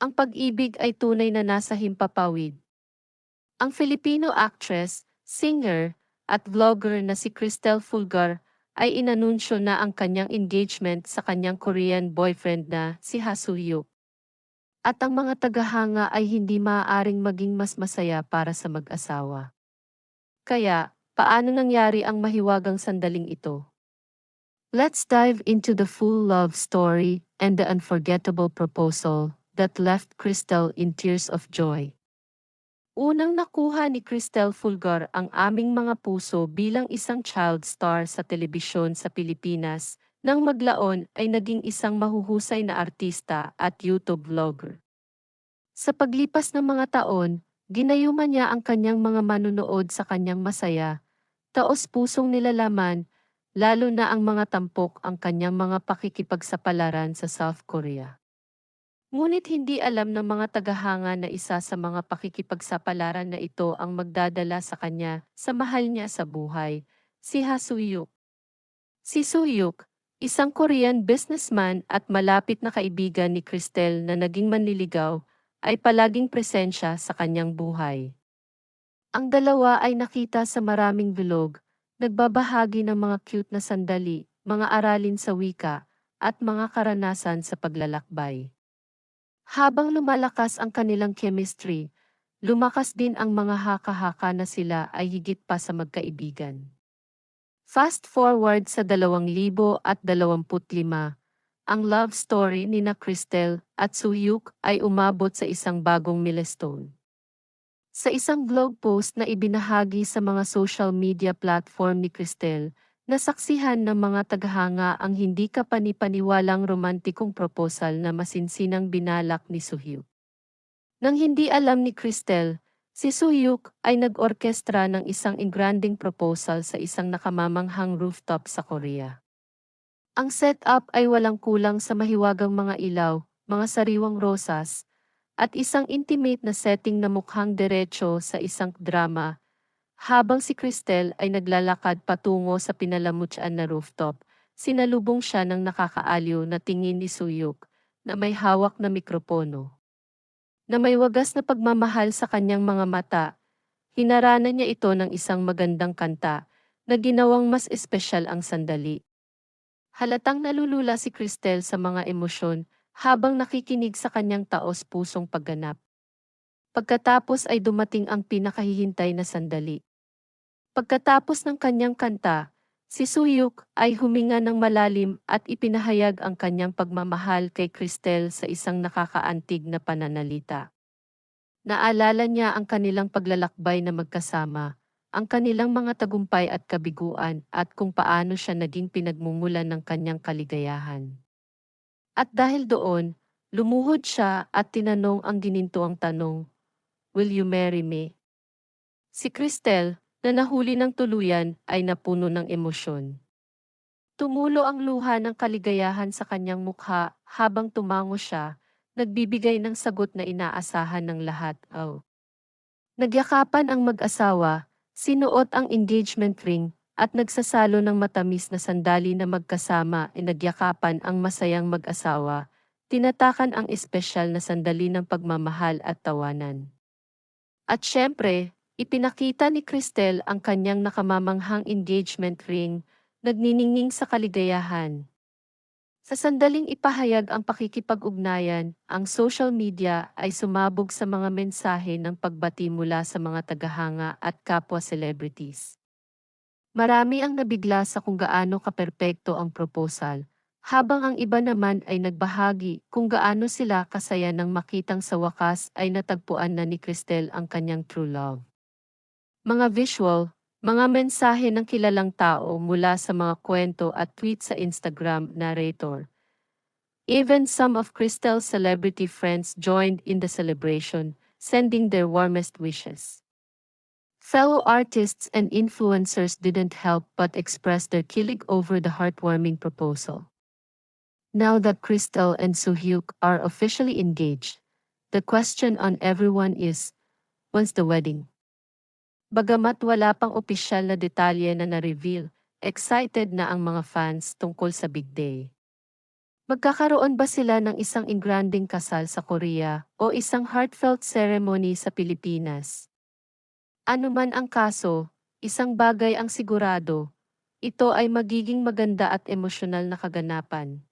Ang pag-ibig ay tunay na nasa himpapawid. Ang Filipino actress, singer, at vlogger na si Cristel Fulgar ay inanunsyo na ang kanyang engagement sa kanyang Korean boyfriend na si Ha Soo-hyuk. At ang mga tagahanga ay hindi maaaring maging mas masaya para sa mag-asawa. Kaya, paano nangyari ang mahiwagang sandaling ito? Let's dive into the full love story and the unforgettable proposal that left Cristel in tears of joy. Unang nakuha ni Cristel Fulgar ang aming mga puso bilang isang child star sa telebisyon sa Pilipinas, nang maglaon ay naging isang mahuhusay na artista at YouTube vlogger. Sa paglipas ng mga taon, ginayuman niya ang kanyang mga manunood sa kanyang masaya, taos pusong nilalaman, lalo na ang mga tampok ang kanyang mga pakikipagsapalaran sa South Korea. Ngunit hindi alam ng mga tagahanga na isa sa mga pakikipagsapalaran na ito ang magdadala sa kanya sa mahal niya sa buhay, si Ha Soo-hyuk. Si Soo-hyuk, isang Korean businessman at malapit na kaibigan ni Cristel na naging manliligaw, ay palaging presensya sa kanyang buhay. Ang dalawa ay nakita sa maraming vlog, nagbabahagi ng mga cute na sandali, mga aralin sa wika, at mga karanasan sa paglalakbay. Habang lumalakas ang kanilang chemistry, lumakas din ang mga haka-haka na sila ay higit pa sa magkaibigan. Fast forward sa 2025, ang love story ni na Cristel at Suyuk ay umabot sa isang bagong milestone. Sa isang blog post na ibinahagi sa mga social media platform ni Cristel, Nasaksihan ng mga tagahanga ang hindi kapanipaniwalang romantikong proposal na masinsinang binalak ni Suhyuk. Nang hindi alam ni Cristel, si Suhyuk ay nag-orkestra ng isang engranding proposal sa isang nakamamanghang rooftop sa Korea. Ang setup ay walang kulang sa mahiwagang mga ilaw, mga sariwang rosas, at isang intimate na setting na mukhang derecho sa isang drama habang si Cristel ay naglalakad patungo sa pinalamutsyan na rooftop, sinalubong siya ng nakakaaliw na tingin ni Suyuk na may hawak na mikropono. Na may wagas na pagmamahal sa kanyang mga mata, hinaranan niya ito ng isang magandang kanta na ginawang mas espesyal ang sandali. Halatang nalulula si Cristel sa mga emosyon habang nakikinig sa kanyang taos-pusong pagganap. Pagkatapos ay dumating ang pinakahihintay na sandali. Pagkatapos ng kanyang kanta, si Suyuk ay huminga ng malalim at ipinahayag ang kanyang pagmamahal kay Cristel sa isang nakakaantig na pananalita. Naalala niya ang kanilang paglalakbay na magkasama, ang kanilang mga tagumpay at kabiguan at kung paano siya naging pinagmumulan ng kanyang kaligayahan. At dahil doon, lumuhod siya at tinanong ang ginintuang tanong, Will you marry me? Si Cristel, na nahuli ng tuluyan ay napuno ng emosyon. Tumulo ang luha ng kaligayahan sa kanyang mukha habang tumango siya, nagbibigay ng sagot na inaasahan ng lahat. Oh. Nagyakapan ang mag-asawa, sinuot ang engagement ring, at nagsasalo ng matamis na sandali na magkasama ay nagyakapan ang masayang mag-asawa, tinatakan ang espesyal na sandali ng pagmamahal at tawanan. At syempre, Ipinakita ni Cristel ang kanyang nakamamanghang engagement ring, nagniningning sa kaligayahan. Sa sandaling ipahayag ang pakikipag-ugnayan, ang social media ay sumabog sa mga mensahe ng pagbati mula sa mga tagahanga at kapwa celebrities. Marami ang nabigla sa kung gaano kaperpekto ang proposal, habang ang iba naman ay nagbahagi kung gaano sila kasaya nang makitang sa wakas ay natagpuan na ni Cristel ang kanyang true love. Mga visual, mga mensahe ng kilalang tao mula sa mga kwento at tweet sa Instagram narrator. Even some of Crystal's celebrity friends joined in the celebration, sending their warmest wishes. Fellow artists and influencers didn't help but express their kilig over the heartwarming proposal. Now that Crystal and Suhyuk are officially engaged, the question on everyone is, when's the wedding? Bagamat wala pang opisyal na detalye na na-reveal, excited na ang mga fans tungkol sa big day. Magkakaroon ba sila ng isang ingranding kasal sa Korea o isang heartfelt ceremony sa Pilipinas? Ano man ang kaso, isang bagay ang sigurado, ito ay magiging maganda at emosyonal na kaganapan.